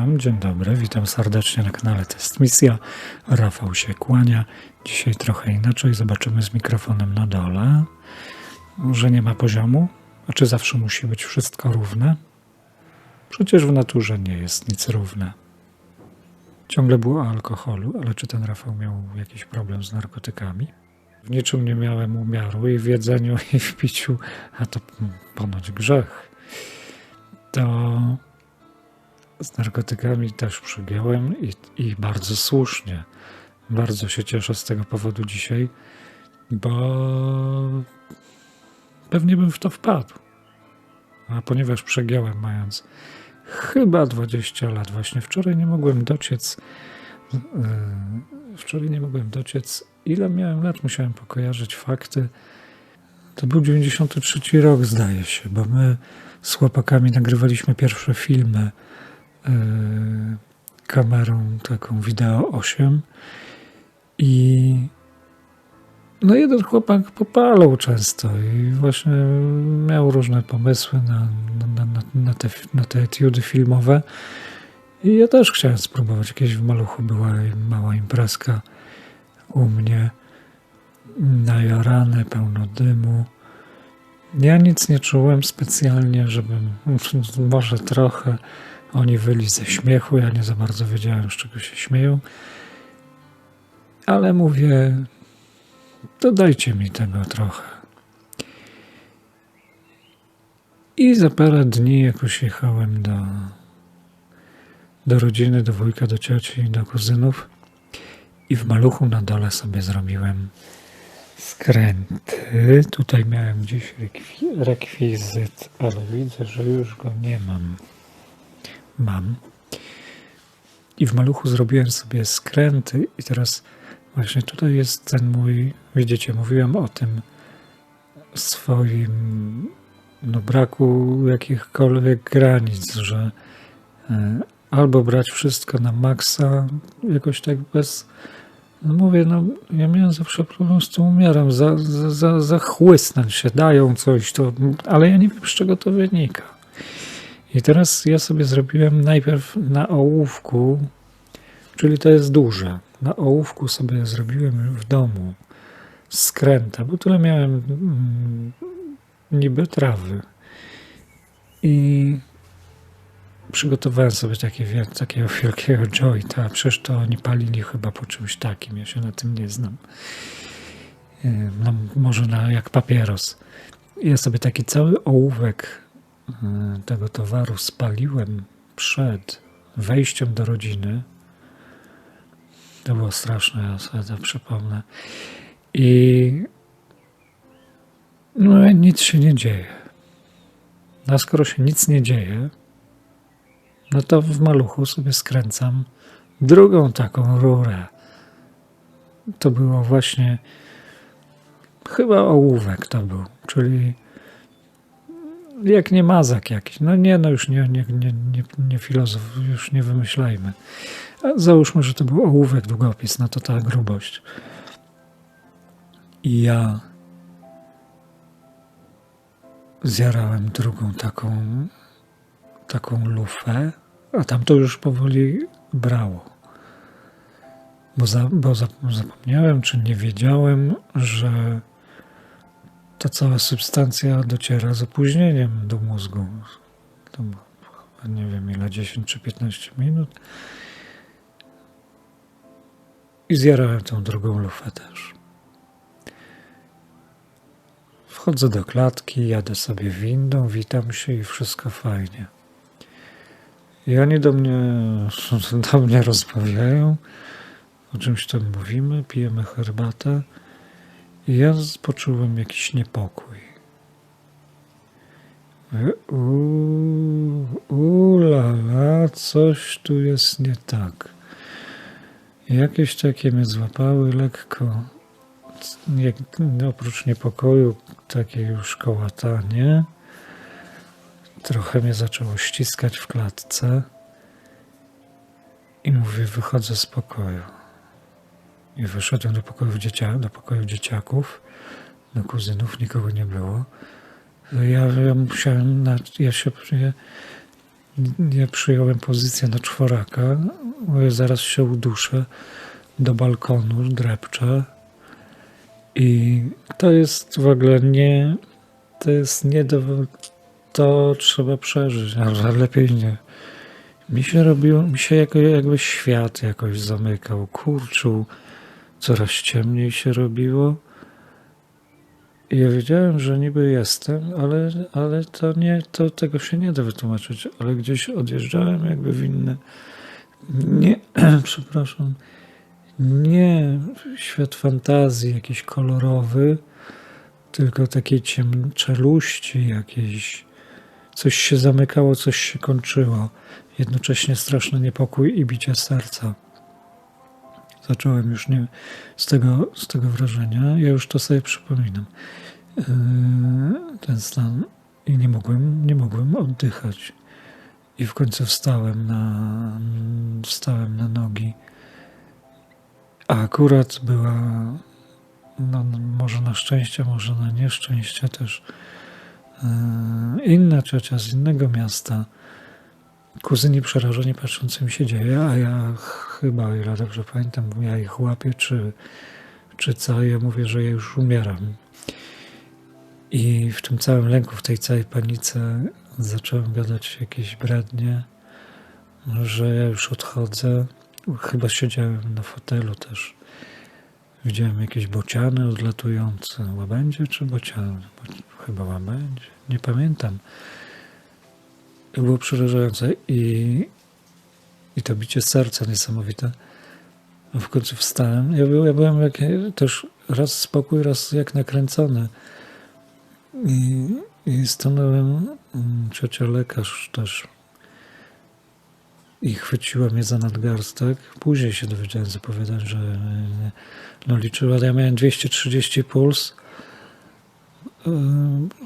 Zapraszam, dzień dobry, witam serdecznie na kanale Test Misja. Rafał się kłania. Dzisiaj trochę inaczej, zobaczymy z mikrofonem na dole, że nie ma poziomu. A czy zawsze musi być wszystko równe? Przecież w naturze nie jest nic równe. Ciągle było alkoholu, ale czy ten Rafał miał jakiś problem z narkotykami? W niczym nie miałem umiaru i w jedzeniu, i w piciu, a to ponoć grzech. To z narkotykami też przygiąłem i, i bardzo słusznie. Bardzo się cieszę z tego powodu dzisiaj, bo pewnie bym w to wpadł. A ponieważ przegiąłem, mając chyba 20 lat, właśnie wczoraj nie mogłem dociec. Yy, wczoraj nie mogłem dociec, ile miałem lat, musiałem pokojarzyć fakty. To był 93 rok, zdaje się, bo my z chłopakami nagrywaliśmy pierwsze filmy kamerą taką wideo 8 i no jeden chłopak popalał często i właśnie miał różne pomysły na, na, na, na, te, na te etiudy filmowe i ja też chciałem spróbować. Jakieś w maluchu była mała imprezka u mnie najarane, pełno dymu. Ja nic nie czułem specjalnie, żebym może trochę oni wyli ze śmiechu, ja nie za bardzo wiedziałem, z czego się śmieją. Ale mówię, dodajcie mi tego trochę. I za parę dni jakoś jechałem do, do rodziny, do wujka, do cioci, do kuzynów i w maluchu na dole sobie zrobiłem skręty. Tutaj miałem rekwi- rekwizyt, ale widzę, że już go nie mam. Mam. I w maluchu zrobiłem sobie skręty i teraz właśnie tutaj jest ten mój, widzicie, mówiłem o tym swoim no, braku jakichkolwiek granic, że e, albo brać wszystko na maksa, jakoś tak bez. No mówię, no ja miałem zawsze problem z tym umiarem, za, za, za, zachłysnąć się, dają coś, to, ale ja nie wiem, z czego to wynika. I teraz ja sobie zrobiłem najpierw na ołówku, czyli to jest duże. Na ołówku sobie zrobiłem w domu skręta, bo tyle miałem mm, niby trawy. I przygotowałem sobie takie, takiego wielkiego jointa, przecież to oni palili chyba po czymś takim, ja się na tym nie znam. No, może na, jak papieros. Ja sobie taki cały ołówek tego towaru spaliłem przed wejściem do rodziny. To było straszne, ja sobie to przypomnę. I no, nic się nie dzieje. A skoro się nic nie dzieje, no to w maluchu sobie skręcam drugą taką rurę. To było właśnie chyba ołówek to był, czyli jak nie mazak jakiś. No nie, no już nie, nie, nie, nie, nie filozof, już nie wymyślajmy. Załóżmy, że to był ołówek, długopis, no to ta grubość. I ja zjarałem drugą taką, taką lufę, a tam to już powoli brało. Bo, za, bo za, zapomniałem, czy nie wiedziałem, że ta cała substancja dociera z opóźnieniem do mózgu. To nie wiem ile, 10 czy 15 minut. I zjarałem tą drugą lufę też. Wchodzę do klatki, jadę sobie windą, witam się i wszystko fajnie. I oni do mnie, do mnie rozmawiają, o czymś tam mówimy, pijemy herbatę ja poczułem jakiś niepokój. Mówię, U, u la, la, coś tu jest nie tak. Jakieś takie mnie złapały lekko, jak, oprócz niepokoju, takie już kołatanie. Trochę mnie zaczęło ściskać w klatce. I mówię, wychodzę z pokoju. I wyszedłem do pokoju, dziecia, do pokoju dzieciaków, do kuzynów, nikogo nie było. Ja, ja musiałem, na, ja się, ja, nie przyjąłem pozycji na czworaka. Mówię, zaraz się uduszę do balkonu, drepczę. I to jest w ogóle nie, to jest nie do, to trzeba przeżyć, ale lepiej nie. Mi się robiło, mi się jako, jakby świat jakoś zamykał, kurczył, coraz ciemniej się robiło. I ja wiedziałem, że niby jestem, ale, ale to nie, to tego się nie da wytłumaczyć, ale gdzieś odjeżdżałem jakby w inny, nie, przepraszam, nie świat fantazji jakiś kolorowy, tylko takiej ciem, czeluści jakiejś, coś się zamykało, coś się kończyło, jednocześnie straszny niepokój i bicie serca. Zacząłem już nie, z, tego, z tego wrażenia, ja już to sobie przypominam, yy, ten stan i nie mogłem, nie mogłem oddychać. I w końcu wstałem na, wstałem na nogi. A akurat była, no, może na szczęście, może na nieszczęście też, yy, inna ciocia z innego miasta, kuzyni przerażeni patrząc, mi się dzieje, a ja chyba, o ile dobrze pamiętam, ja ich łapię, czy, czy co, ja mówię, że ja już umieram. I w tym całym lęku, w tej całej panice zacząłem gadać jakieś brednie, że ja już odchodzę. Chyba siedziałem na fotelu też. Widziałem jakieś bociany odlatujące. Łabędzie czy bociany? Chyba łabędzie. Nie pamiętam. Było przerażające i, i to bicie serca niesamowite. W końcu wstałem. Ja, był, ja byłem jak, też raz spokój, raz jak nakręcony. I, i stanąłem, ciocia lekarz też i chwyciła mnie za nadgarstek. Później się dowiedziałem z że no, liczyła, ja miałem 230 puls.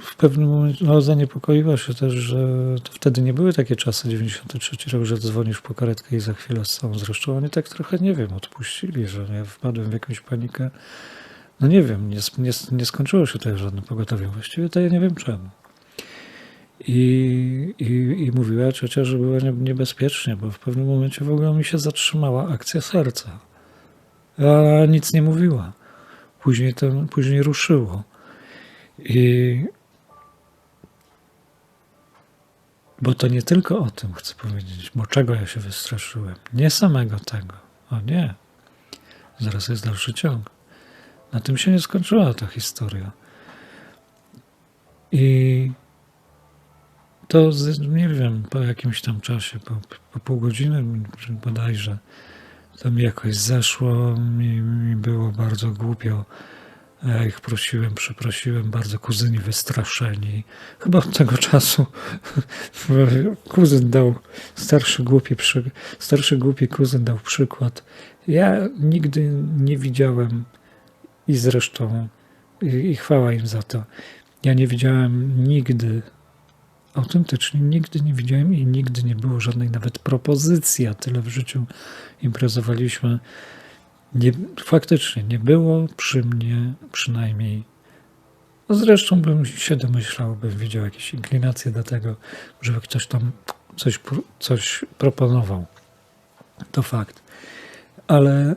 W pewnym momencie no, zaniepokoiła się też, że to wtedy nie były takie czasy, 93 rok, że dzwonisz po karetkę i za chwilę całą zresztą. Oni tak trochę, nie wiem, odpuścili, że ja wpadłem w jakąś panikę. No nie wiem, nie, nie, nie skończyło się tutaj żadnym pogotowiem. Właściwie to ja nie wiem czemu. I, i, i mówiła ciocia, że było niebezpiecznie, bo w pewnym momencie w ogóle mi się zatrzymała akcja serca. A nic nie mówiła. Później to później ruszyło. I bo to nie tylko o tym chcę powiedzieć, bo czego ja się wystraszyłem. Nie samego tego. O nie. Zaraz jest dalszy ciąg. Na tym się nie skończyła ta historia. I to nie wiem, po jakimś tam czasie, po, po pół godziny bodajże, to mi jakoś zeszło, mi, mi było bardzo głupio. Ja ich prosiłem, przeprosiłem, bardzo kuzyni wystraszeni. Chyba od tego czasu kuzyn dał, starszy głupi, starszy głupi kuzyn dał przykład. Ja nigdy nie widziałem i zresztą i, i chwała im za to. Ja nie widziałem nigdy, autentycznie nigdy nie widziałem i nigdy nie było żadnej nawet propozycji, a tyle w życiu imprezowaliśmy. Nie, faktycznie nie było przy mnie przynajmniej. No zresztą bym się domyślał, bym widział jakieś inklinacje do tego, żeby ktoś tam coś, coś proponował. To fakt. Ale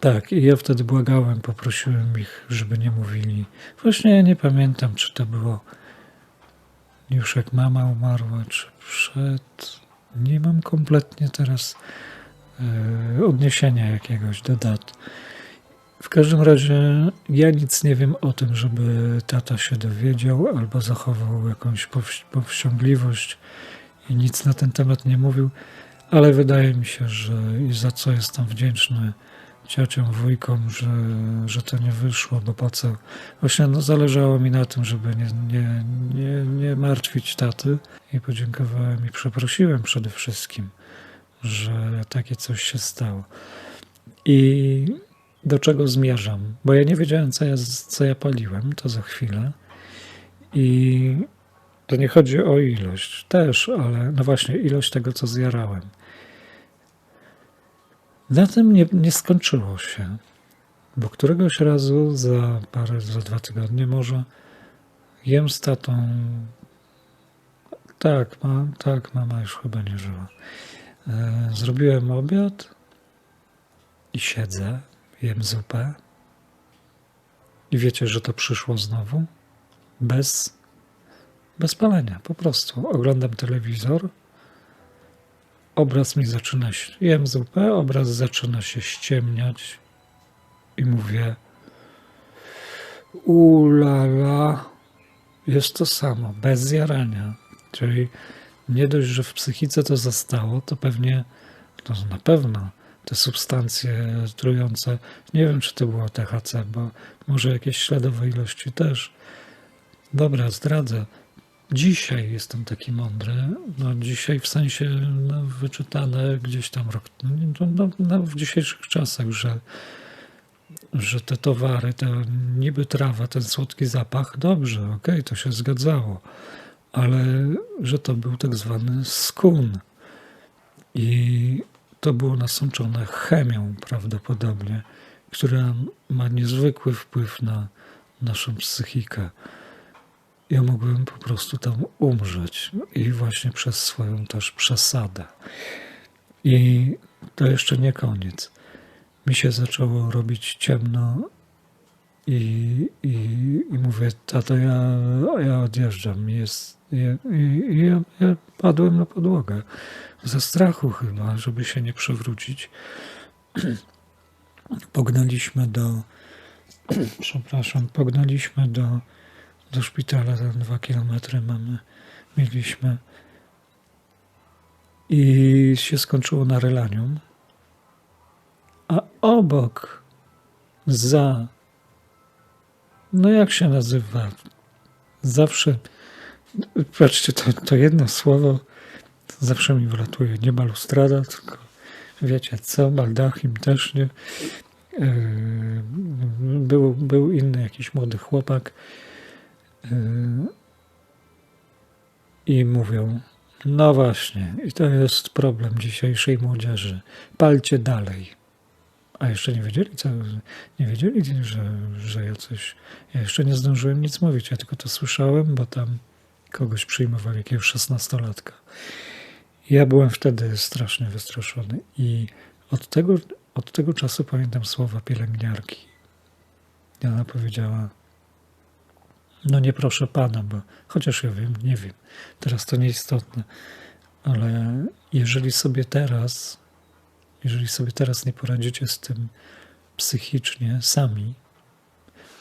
tak, i ja wtedy błagałem, poprosiłem ich, żeby nie mówili. Właśnie nie pamiętam, czy to było już jak mama umarła, czy przed. Nie mam kompletnie teraz odniesienia jakiegoś do dat. W każdym razie ja nic nie wiem o tym, żeby tata się dowiedział albo zachował jakąś powściągliwość i nic na ten temat nie mówił, ale wydaje mi się, że i za co jestem wdzięczny ciociom, wujkom, że, że to nie wyszło, bo po co? Właśnie no, zależało mi na tym, żeby nie, nie, nie, nie martwić taty i podziękowałem i przeprosiłem przede wszystkim, że takie coś się stało. I do czego zmierzam? Bo ja nie wiedziałem, co ja, co ja paliłem, to za chwilę. I to nie chodzi o ilość też, ale no właśnie ilość tego, co zjarałem. Na tym nie, nie skończyło się, bo któregoś razu za parę, za dwa tygodnie może jem z tatą tak, ma, tak, mama już chyba nie żyła. E, Zrobiłem obiad i siedzę, jem zupę. I wiecie, że to przyszło znowu? Bez, bez palenia, po prostu. Oglądam telewizor, obraz mi zaczyna się, jem zupę, obraz zaczyna się ściemniać i mówię ulala, jest to samo, bez zjarania. Czyli nie dość, że w psychice to zostało, to pewnie, to na pewno te substancje trujące, nie wiem czy to było THC, bo może jakieś śladowe ilości też. Dobra, zdradzę. Dzisiaj jestem taki mądry, no dzisiaj w sensie no, wyczytane gdzieś tam rok, no, no, no, w dzisiejszych czasach, że, że te towary, te niby trawa, ten słodki zapach, dobrze, okej, to się zgadzało, ale że to był tak zwany skun i to było nasączone chemią prawdopodobnie, która ma niezwykły wpływ na naszą psychikę. Ja mogłem po prostu tam umrzeć i właśnie przez swoją też przesadę. I to jeszcze nie koniec. Mi się zaczęło robić ciemno i, i, i mówię, tato, ja, ja odjeżdżam. Jest, i, ja, ja padłem na podłogę. Ze strachu chyba, żeby się nie przewrócić. Pognaliśmy do, przepraszam, pognaliśmy do, do szpitala, tam dwa kilometry mamy, mieliśmy. I się skończyło na relanium. A obok, za, no jak się nazywa? Zawsze, patrzcie, to, to jedno słowo zawsze mi wylatuje. Nie balustrada, tylko wiecie co, baldachim też nie. Yy, Był, był inny jakiś młody chłopak yy, i mówią, no właśnie, i to jest problem dzisiejszej młodzieży. Palcie dalej. A jeszcze nie wiedzieli, co, nie wiedzieli, że, że ja coś, ja jeszcze nie zdążyłem nic mówić, ja tylko to słyszałem, bo tam kogoś przyjmowali, jakiegoś szesnastolatka. Ja byłem wtedy strasznie wystraszony i od tego, od tego czasu pamiętam słowa pielęgniarki. I ona powiedziała, no nie proszę pana, bo chociaż ja wiem, nie wiem, teraz to nieistotne, ale jeżeli sobie teraz, jeżeli sobie teraz nie poradzicie z tym psychicznie sami,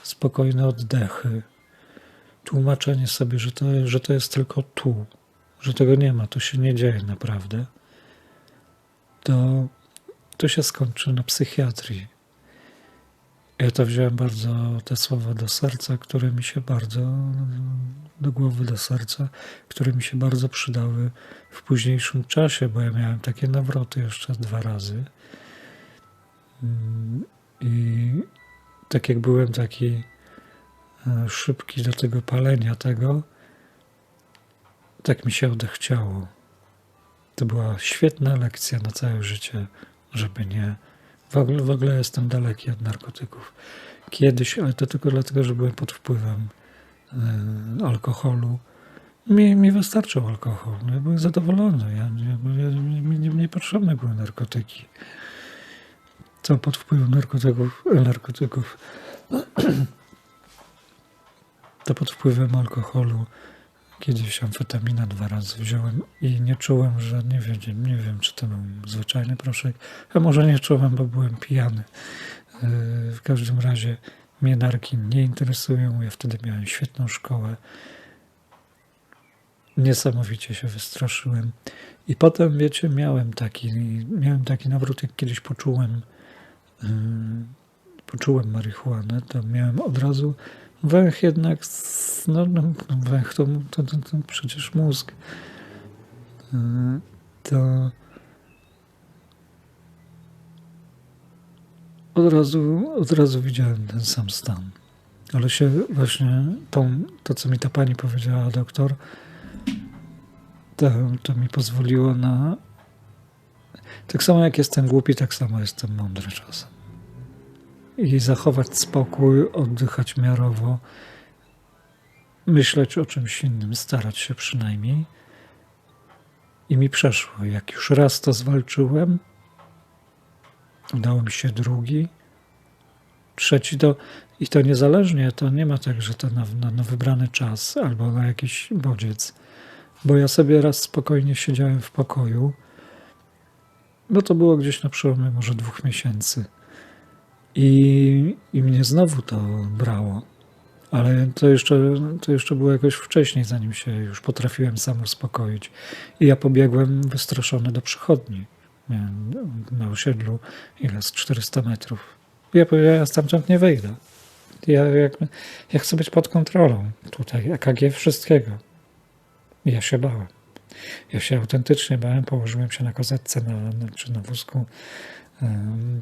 spokojne oddechy, tłumaczenie sobie, że to, że to jest tylko tu, że tego nie ma, to się nie dzieje naprawdę, to to się skończy na psychiatrii. Ja to wziąłem bardzo, te słowa do serca, które mi się bardzo, do głowy, do serca, które mi się bardzo przydały w późniejszym czasie, bo ja miałem takie nawroty jeszcze dwa razy. I tak jak byłem taki e, szybki do tego palenia tego, tak mi się odechciało. To była świetna lekcja na całe życie, żeby nie. W ogóle, w ogóle jestem daleki od narkotyków. Kiedyś, ale to tylko dlatego, że byłem pod wpływem y, alkoholu. Mi, mi wystarczył alkohol. Ja byłem zadowolony. Ja, ja, ja, mi nie, nie potrzebne były narkotyki. Co pod wpływem narkotyków, narkotyków to pod wpływem alkoholu Kiedyś amfetamina dwa razy wziąłem i nie czułem, że nie wiem, nie wiem, czy to był zwyczajny proszek, a może nie czułem, bo byłem pijany. Yy, w każdym razie mnie narki nie interesują. Ja wtedy miałem świetną szkołę. Niesamowicie się wystraszyłem. I potem, wiecie, miałem taki, miałem taki nawrót, jak kiedyś poczułem, yy, poczułem marihuanę, to miałem od razu Węch jednak, no, no węch to, to, to, to przecież mózg. E, to od razu, od razu widziałem ten sam stan. Ale się właśnie tą, to, co mi ta pani powiedziała, doktor, to, to mi pozwoliło na. Tak samo jak jestem głupi, tak samo jestem mądry czasem i zachować spokój, oddychać miarowo, myśleć o czymś innym, starać się przynajmniej, I mi przeszło. Jak już raz to zwalczyłem, udało mi się drugi, trzeci to i to niezależnie, to nie ma tak, że to na, na, na wybrany czas albo na jakiś bodziec. Bo ja sobie raz spokojnie siedziałem w pokoju, bo to było gdzieś na przełomie może dwóch miesięcy. I, I mnie znowu to brało. Ale to jeszcze, to jeszcze było jakoś wcześniej, zanim się już potrafiłem sam uspokoić. I ja pobiegłem wystraszony do przychodni. Na osiedlu ile z 400 metrów. Ja powiedziałem, ja stamtąd nie wyjdę. Ja, jak, ja chcę być pod kontrolą tutaj, EKG wszystkiego. I ja się bałem. Ja się autentycznie bałem, położyłem się na kozetce, na, na, czy na wózku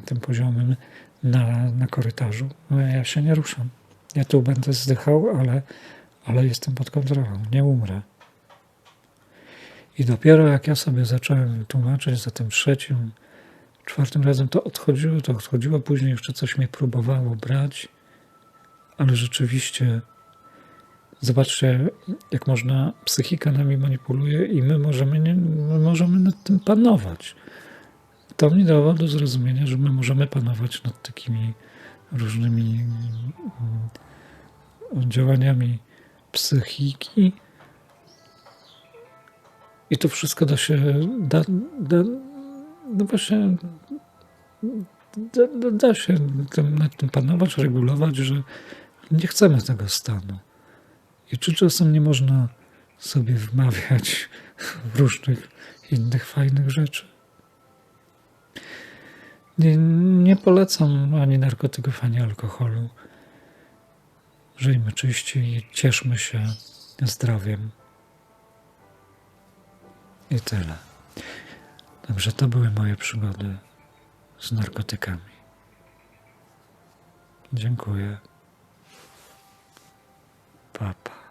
tym poziomym na, na korytarzu. Mówię, Ja się nie ruszam. Ja tu będę zdychał, ale, ale jestem pod kontrolą. Nie umrę. I dopiero jak ja sobie zacząłem tłumaczyć za tym trzecim, czwartym razem, to odchodziło, to odchodziło. Później jeszcze coś mnie próbowało brać, ale rzeczywiście zobaczcie, jak można, psychika nami manipuluje i my możemy, nie, my możemy nad tym panować. To mi dało do zrozumienia, że my możemy panować nad takimi różnymi mm, działaniami psychiki. I to wszystko da się, da, da, no właśnie, da, da, się tym, nad tym panować, regulować, że nie chcemy tego stanu. I czy czasem nie można sobie wmawiać różnych innych fajnych rzeczy? Nie, nie polecam ani narkotyków, ani alkoholu. Żyjmy czyściej i cieszmy się zdrowiem. I tyle. Także to były moje przygody z narkotykami. Dziękuję. Papa.